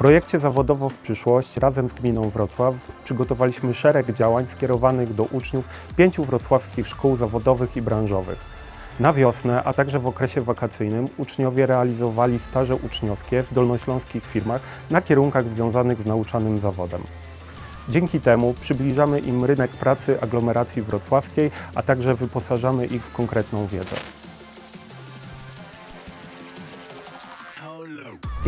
projekcie Zawodowo w przyszłość razem z Gminą Wrocław przygotowaliśmy szereg działań skierowanych do uczniów pięciu wrocławskich szkół zawodowych i branżowych. Na wiosnę, a także w okresie wakacyjnym uczniowie realizowali staże uczniowskie w dolnośląskich firmach na kierunkach związanych z nauczanym zawodem. Dzięki temu przybliżamy im rynek pracy aglomeracji wrocławskiej, a także wyposażamy ich w konkretną wiedzę.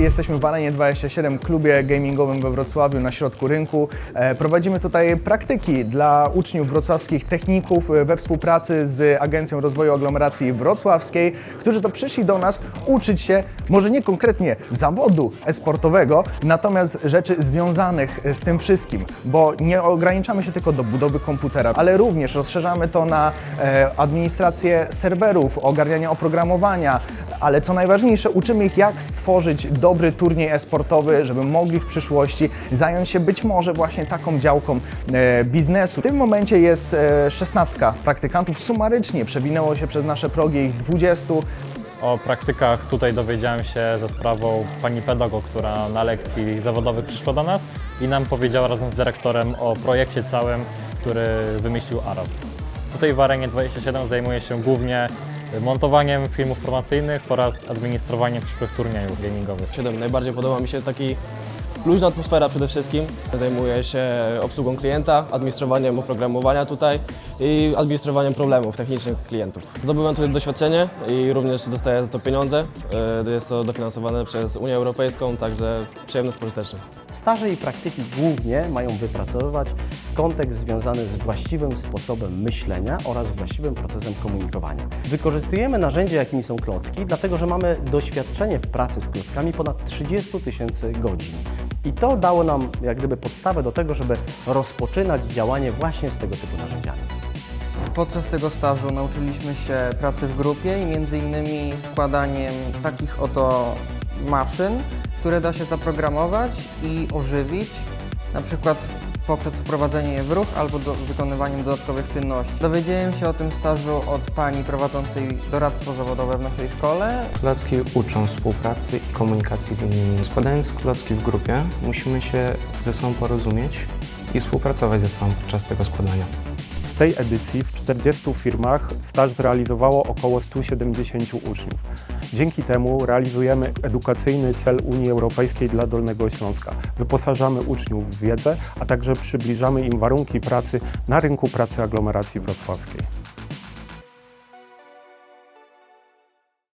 Jesteśmy w Arenie 27, klubie gamingowym we Wrocławiu na środku rynku. E, Prowadzimy tutaj praktyki dla uczniów wrocławskich techników e, we współpracy z Agencją Rozwoju Aglomeracji Wrocławskiej, którzy to przyszli do nas uczyć się może nie konkretnie zawodu e-sportowego, natomiast rzeczy związanych z tym wszystkim, bo nie ograniczamy się tylko do budowy komputera, ale również rozszerzamy to na e, administrację serwerów, ogarnianie oprogramowania, ale co najważniejsze, uczymy ich jak stworzyć dobry turniej e-sportowy, żeby mogli w przyszłości zająć się być może właśnie taką działką e, biznesu. W tym momencie jest e, 16 praktykantów, sumarycznie przewinęło się przez nasze progi ich 20. O praktykach tutaj dowiedziałem się za sprawą pani pedagog, która na lekcji zawodowych przyszła do nas i nam powiedziała razem z dyrektorem o projekcie całym, który wymyślił Arab. Tutaj w Arenie 27 zajmuję się głównie montowaniem filmów promocyjnych oraz administrowaniem przyszłych turniejów gamingowych. 7. Najbardziej podoba mi się taki luźna atmosfera przede wszystkim. Zajmuję się obsługą klienta, administrowaniem oprogramowania tutaj i administrowaniem problemów technicznych klientów. Zdobyłem tutaj doświadczenie i również dostaję za to pieniądze. E, Jest to dofinansowane przez Unię Europejską, także przyjemne, pożyteczne. Staże i praktyki głównie mają wypracowywać kontekst związany z właściwym sposobem myślenia oraz właściwym procesem komunikowania. Wykorzystujemy narzędzia, jakimi są klocki, dlatego że mamy doświadczenie w pracy z klockami ponad 30 tysięcy godzin. I to dało nam jak gdyby podstawę do tego, żeby rozpoczynać działanie właśnie z tego typu narzędziami. Podczas tego stażu nauczyliśmy się pracy w grupie i między innymi składaniem takich oto maszyn, które da się zaprogramować i ożywić, na przykład poprzez wprowadzenie je w ruch albo do, wykonywaniem dodatkowych czynności. Dowiedziałem się o tym stażu od pani prowadzącej doradztwo zawodowe w naszej szkole. Klocki uczą współpracy i komunikacji z innymi. Składając klocki w grupie, musimy się ze sobą porozumieć i współpracować ze sobą podczas tego składania. W tej edycji w 40 firmach staż zrealizowało około 170 uczniów. Dzięki temu realizujemy edukacyjny cel Unii Europejskiej dla Dolnego Śląska. Wyposażamy uczniów w wiedzę, a także przybliżamy im warunki pracy na rynku pracy aglomeracji wrocławskiej.